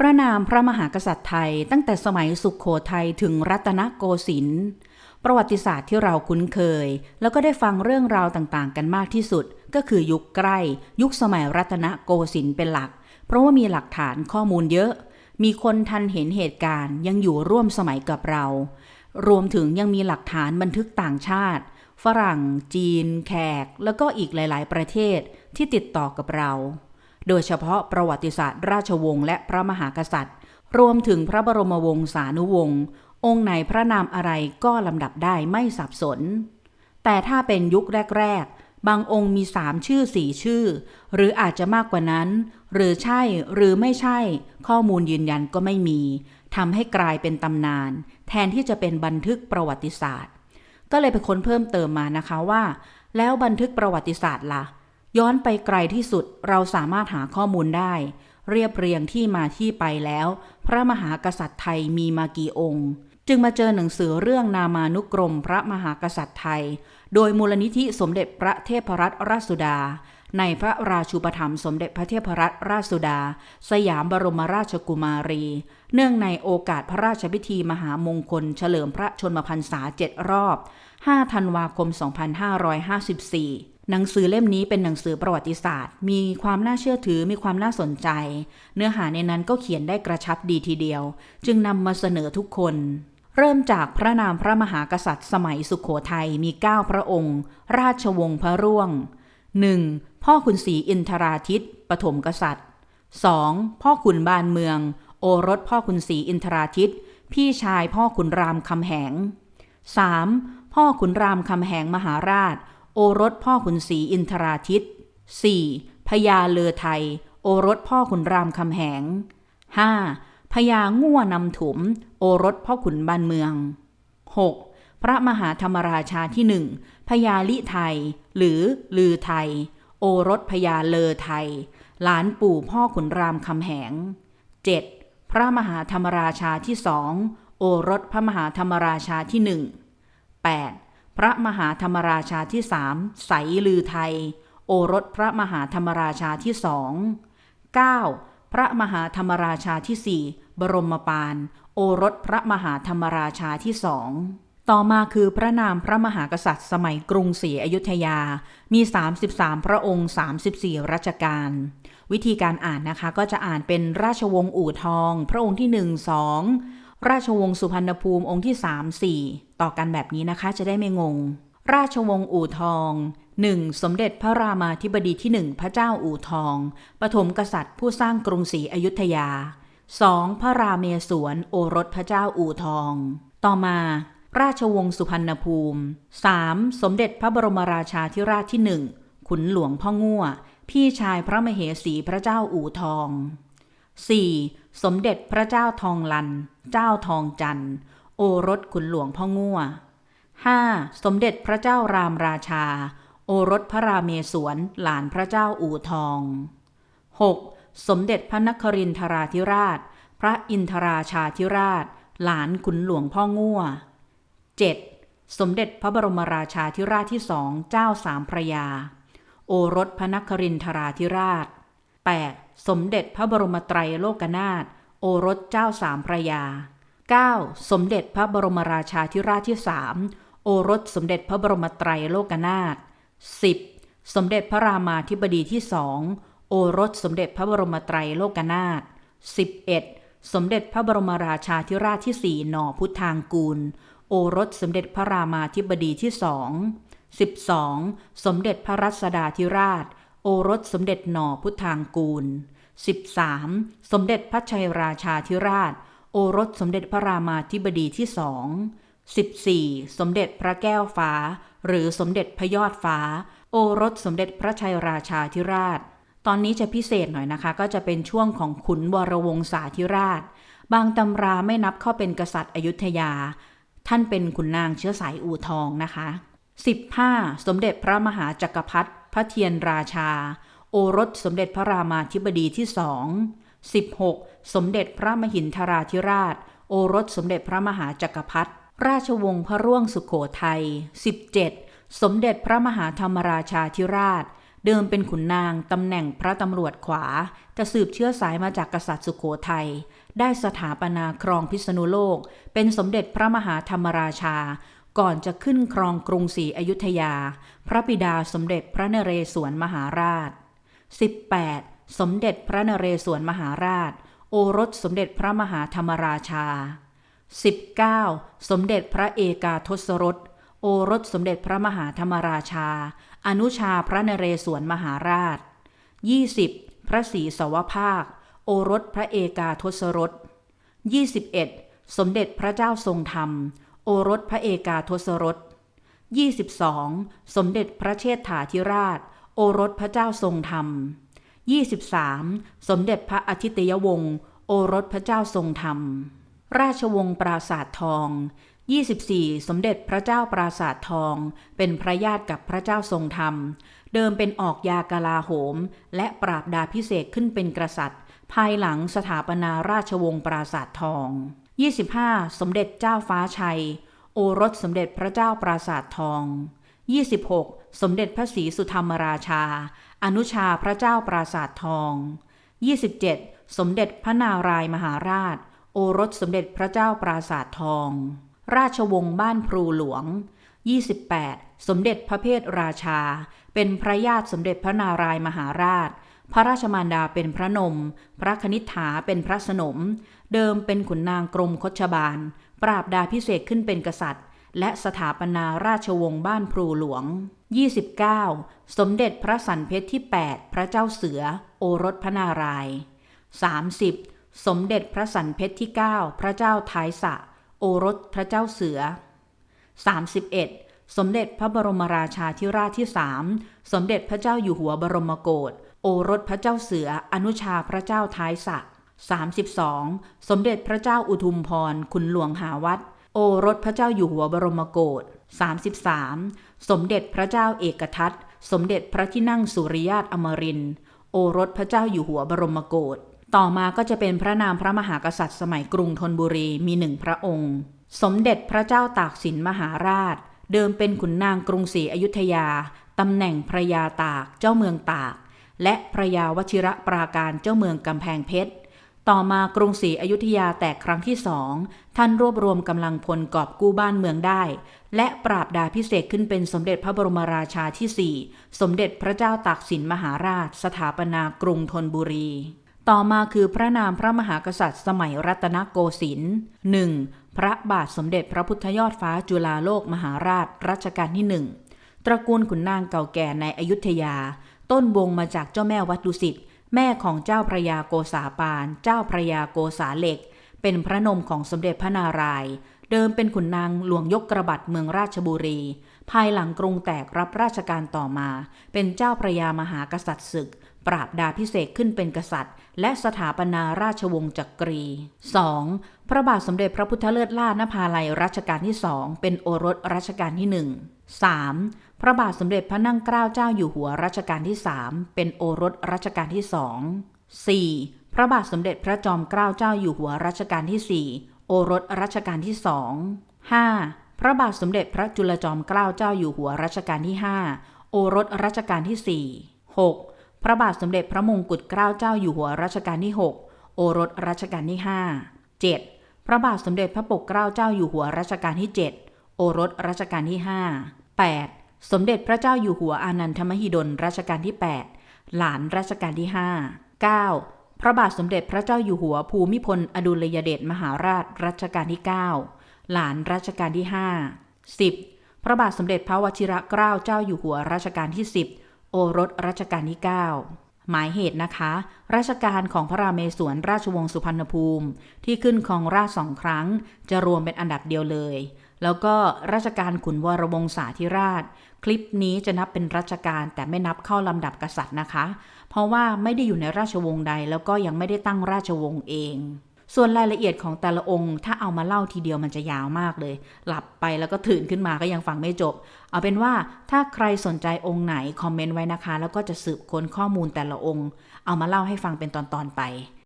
พระนามพระมหากษัตริย์ไทยตั้งแต่สมัยสุขโขทัยถึงรัตนโกสินทร์ประวัติศาสตร์ที่เราคุ้นเคย แล้วก็ได้ฟังเรื่องราวต่างๆ กันมากที่สุด ก็คือยุคใกล้ ยุคสมัยรัตนโกสินทร์เป็นหลัก เพราะว่ามีหลักฐานข้อมูลเยอะ มีคนทันเห็นเหตุการณ์ ยังอยู่ร่วมสมัยกับเรา รวมถึงยังมีหลักฐานบันทึกต่างชาติ ฝรั่ง จีน แขก แล้วก็อีกหลาย ๆ ประเทศที่ติดต่อกับเรา โดยเฉพาะประวัติศาสตร์ราชวงศ์และพระมหากษัตริย์ รวมถึงพระบรมวงศานุวงศ์องค์ไหนพระนามอะไรก็ลำดับได้ไม่สับสน แต่ถ้าเป็นยุคแรก ๆ บางองค์มีสามชื่อสี่ชื่อ หรืออาจจะมากกว่านั้น หรือใช่หรือไม่ใช่ ข้อมูลยืนยันก็ไม่มีทำให้กลายเป็นตำนาน แทนที่จะเป็นบันทึกประวัติศาสตร์ ก็เลยไปค้นเพิ่มเติมมานะคะว่า แล้วบันทึกประวัติศาสตร์ล่ะ ย้อนไปไกลที่สุดเราสามารถหาข้อมูลได้ เรียบเรียงที่มาที่ไปแล้ว พระมหากษัตริย์ไทยมีมากี่องค์ จึงมาเจอหนังสือเรื่องนามานุกรมพระมหากษัตริย์ไทย โดยมูลนิธิสมเด็จพระเทพรัตนราชสุดา ในพระราชูปถัมภ์สมเด็จพระเทพรัตนราชสุดา สยามบรมราชกุมารี เนื่องในโอกาสพระราชพิธีมหามงคล เฉลิมพระชนมพรรษาเจ็ดรอบ 5 ธันวาคม 2554 หนังสือเล่มนี้เป็นหนังสือประวัติศาสตร์ มีความน่าเชื่อถือมีความน่าสนใจ เนื้อหาในนั้นก็เขียนได้กระชับดีทีเดียว จึงนำมาเสนอทุกคน เริ่มจากพระนามพระมหากษัตริย์ สมัยสุขโขทัยมี 9 พระองค์ ราชวงศ์พระร่วง 1. พ่อขุนศรีอินทราทิตปฐมกษัตริย์ 2. พ่อขุนบานเมือง โอรสพ่อขุนศรีอินทราทิต พี่ชายพ่อขุนรามคำแหง 3. พ่อขุนรามคำแหงมหาราช โอรสพ่อขุนศรีอินทราทิต 4. พญาเลอไทย โอรสพ่อขุนรามคำแหง 5. พญาง่วนำถุมโอรสพ่อขุนบานเมือง 6. พระมหาธรรมราชาที่หนึ่งพญาลิไทย หรือลือไทย โอรสพญาเลอไทย หลานปู่พ่อขุนรามคำแหง 7. พระมหาธรรมราชาที่สองโอรสพระมหาธรรมราชาที่หนึ่ง 8. พระมหาธรรมราชาที่สามใสลือไทย โอรสพระมหาธรรมราชาที่สอง 9. พระมหาธรรมราชาที่สี่บรมปาน โอรสพระมหาธรรมราชาที่สองต่อมาคือพระนามพระมหากษัตริย์สมัยกรุงศรีอยุธยา มี 33 พระองค์ 34 รัชกาล วิธีการอ่านนะคะก็จะอ่านเป็นราชวงศ์อู่ทอง พระองค์ที่ 1 2 ราชวงศ์สุพรรณภูมิองค์ที่ 3 4 ต่อกันแบบนี้นะคะจะได้ไม่งง ราชวงศ์อู่ทอง 1. สมเด็จพระรามาธิบดีที่ 1 พระเจ้าอู่ทอง ปฐมกษัตริย์ผู้สร้างกรุงศรีอยุธยา 2. พระราเมศวรโอรสพระเจ้าอู่ทอง ต่อมาราชวงศ์สุพรรณภูมิ 3. สมเด็จพระบรมราชาธิราชที่หนึ่งขุนหลวงพ่อง่ว พี่ชายพระมเหสีพระเจ้าอู่ทอง 4. สมเด็จพระเจ้าทองลัน เจ้าทองจันทร์โอรสขุนหลวงพ่อง่ว 5. สมเด็จพระเจ้ารามราชา โอรสพระราเมศวร หลานพระเจ้าอู่ทอง 6. สมเด็จพระนครินทราธิราช พระอินทราชาธิราช หลานขุนหลวงพ่อง่ว 7. สมเด็จพระบรมราชาธิราชที่สองเจ้าสามพระยา โอรสพระนครินทราธิราช 8. สมเด็จพระบรมไตรโลกนาถโอรสเจ้าสามพระยา 9. สมเด็จพระบรมราชาธิราชที่สามโอรสสมเด็จพระบรมไตรโลกนาถ 10. สมเด็จพระรามาธิบดีที่สองโอรสสมเด็จพระบรมไตรโลกนาถ 11. สมเด็จพระบรมราชาธิราชที่สี่หน่อพุทธางกูล โอรสสมเด็จพระรามาธิบดีที่สอง 12. สมเด็จพระรัศดาธิราช โอรสสมเด็จหน่อพุทธางกูล 13. สมเด็จพระชัยราชาธิราช โอรสสมเด็จพระรามาธิบดีที่สอง 14. สมเด็จพระแก้วฟ้า หรือสมเด็จพระยอดฟ้า โอรสสมเด็จพระชัยราชาธิราช ตอนนี้จะพิเศษหน่อยนะคะ ก็จะเป็นช่วงของขุนวรวงศาธิราช บางตำราไม่นับเข้าเป็นกษัตริย์อยุธยา ท่านเป็นขุนนางเชื้อสายอู่ทองนะคะ 15. สมเด็จพระมหาจักรพรรดิ พระเทียนราชา โอรสสมเด็จพระรามาธิบดีที่สอง 16. สมเด็จพระมหินทราธิราช โอรสสมเด็จพระมหาจักรพรรดิราชวงศ์พระร่วงสุขโขทัย 17. สมเด็จพระมหาธรรมราชาธิราช เดิมเป็นขุนนางตำแหน่งพระตำรวจขวาจะสืบเชื้อสายมาจากกษัตริย์สุขโขทัย ได้สถาปนาครองพิษณุโลก เป็นสมเด็จพระมหาธรรมราชา ก่อนจะขึ้นครองกรุงศรีอยุธยา พระบิดาสมเด็จพระนเรศวรมหาราช 18. สมเด็จพระนเรศวรมหาราช โอรสสมเด็จพระมหาธรรมราชา 19. สมเด็จพระเอกาทศรส โอรสสมเด็จพระมหาธรรมราชา อนุชาพระนเรศวรมหาราช 20. พระศรีสวภาค โอรสพระเอกาทศรส 21. สมเด็จพระเจ้าทรงธรรม โอรสพระเอกาทศรส 22. สมเด็จพระเชษฐาธิราช โอรสพระเจ้าทรงธรรม 23. สมเด็จพระอาทิตยวงศ์ โอรสพระเจ้าทรงธรรม ราชวงศ์ปราสาททอง 24 สมเด็จพระเจ้าปราสาททอง เป็นพระญาติกับพระเจ้าทรงธรรม เดิมเป็นออกยากลาโหม และปราบดาพิเศษขึ้นเป็นกษัตริย์ ภายหลังสถาปนาราชวงศ์ปราสาททอง 25 สมเด็จเจ้าฟ้าชัย โอรสสมเด็จพระเจ้าปราสาททอง 26 สมเด็จพระศรีสุธรรมราชา อนุชาพระเจ้าปราสาททอง 27 สมเด็จพระนารายมหาราช โอรสสมเด็จพระเจ้าปราสาททอง ราชวงศ์บ้านพลูหลวง 28 สมเด็จพระเพทราชา เป็นพระญาติสมเด็จพระนารายมหาราช พระราชมารดาเป็นพระนม พระคณิษฐาเป็นพระสนม เดิมเป็นขุนนางกรมคชบาล ปราบดาพิเศษขึ้นเป็นกษัตริย์ และสถาปนาราชวงศ์บ้านพลูหลวง 29 สมเด็จพระสันเพชรที่ 8 พระเจ้าเสือ โอรสพระนารายณ์ 30 สมเด็จพระสันเพชรที่ 9 พระเจ้าท้ายสะ โอรสพระเจ้าเสือ 31 สมเด็จพระบรมราชาธิราชที่3สมเด็จพระเจ้าอยู่หัวบรมโกศ โอรสพระเจ้าเสืออนุชาพระเจ้าท้ายสะ 32 สมเด็จพระเจ้าอุทุมพรคุณหลวงหาวัด โอรสพระเจ้าอยู่หัวบรมโกศ33 สมเด็จพระเจ้าเอกทัตสมเด็จพระที่นั่งสุริยาตอมรินทร์โอรสพระเจ้าอยู่หัวบรมโกศต่อมาก็จะเป็นพระนามพระมหากษัตริย์สมัยกรุงธนบุรีมีหนึ่งพระองค์ สมเด็จพระเจ้าตากสินมหาราช เดิมเป็นขุนนางกรุงศรีอยุธยา ตำแหน่งพระยาตากเจ้าเมืองตาก และพระยาวชิระปราการเจ้าเมืองกำแพงเพชร ต่อมากรุงศรีอยุธยาแตกครั้งที่สองท่านรวบรวมกำลังพลกอบกู้บ้านเมืองได้ และปราบดาพิเศษขึ้นเป็นสมเด็จพระบรมราชาที่สี่สมเด็จพระเจ้าตากสินมหาราช สถาปนากรุงธนบุรีต่อมาคือพระนามพระมหากษัตริย์สมัยรัตนโกสินทร์หนึ่งพระบาทสมเด็จพระพุทธยอดฟ้าจุฬาโลกมหาราชรัชกาลที่หนึ่งตระกูลขุนนางเก่าแก่ในอยุธยา ต้นวงมาจากเจ้าแม่วัดดุสิตแม่ของเจ้าพระยาโกษาปาน เจ้าพระยาโกษาเหล็ก เป็นพระนมของสมเด็จพระนารายณ์เดิมเป็นขุนนางหลวงยกกระบัดเมืองราชบุรี ภายหลังกรุงแตกรับราชการต่อมา เป็นเจ้าพระยามหากษัตริย์ศึก ปราบดาพิเศษขึ้นเป็นกษัตริย์ และสถาปนาราชวงศ์จักรี 2. พระบาทสมเด็จพระพุทธเลิศล่านภาลัยรัชกาลที่สองเป็นโอรสรัชกาลที่หนึ่ง 3. พระบาทสมเด็จพระนั่งเกล้าเจ้าอยู่หัวรัชกาลที่สามเป็นโอรสรัชกาลที่สอง 4. พระบาทสมเด็จพระจอมเกล้าเจ้าอยู่หัวรัชกาลที่สี่โอรสรัชกาลที่สอง 5. พระบาทสมเด็จพระจุลจอมเกล้าเจ้าอยู่หัวรัชกาลที่5โอรสรัชกาลที่4 6. พระบาทสมเด็จพระมงกุฎเกล้าเจ้าอยู่หัวรัชกาลที่6โอรสรัชกาลที่5 7. พระบาทสมเด็จพระปกเกล้าเจ้าอยู่หัวรัชกาลที่ 7 โอรสรัชกาลที่ 5 8. สมเด็จพระเจ้าอยู่หัวอานันทมหิดลรัชกาลที่ 8 หลานรัชกาลที่ 5 9. พระบาทสมเด็จพระเจ้าอยู่หัวภูมิพลอดุลยเดชมหาราชรัชกาลที่ 9 หลานรัชกาลที่ 5 10. พระบาทสมเด็จพระวชิรเกล้าเจ้าอยู่หัวรัชกาลที่ 10 โอรสรัชกาลที่ 9 หมายเหตุนะคะรัชการของพระราเมศวรราชวงศ์สุพรรณภูมิ ที่ขึ้นครองราชสองครั้ง จะรวมเป็นอันดับเดียวเลย แล้วก็รัชการขุนวรวงศาธิราช คลิปนี้จะนับเป็นรัชการแต่ไม่นับเข้าลำดับกษัตริย์นะคะ เพราะว่าไม่ได้อยู่ในราชวงศ์ใดแล้วก็ยังไม่ได้ตั้งราชวงศ์เอง ส่วนรายละเอียดของแต่ละองค์ ถ้าเอามาเล่าทีเดียวมันจะยาวมากเลย หลับไปแล้วก็ตื่นขึ้นมาก็ยังฟังไม่จบ เอาเป็นว่าถ้าใครสนใจองค์ไหน คอมเมนต์ไว้นะคะ แล้วก็จะสืบค้นข้อมูลแต่ละองค์ เอามาเล่าให้ฟังเป็นตอนๆไป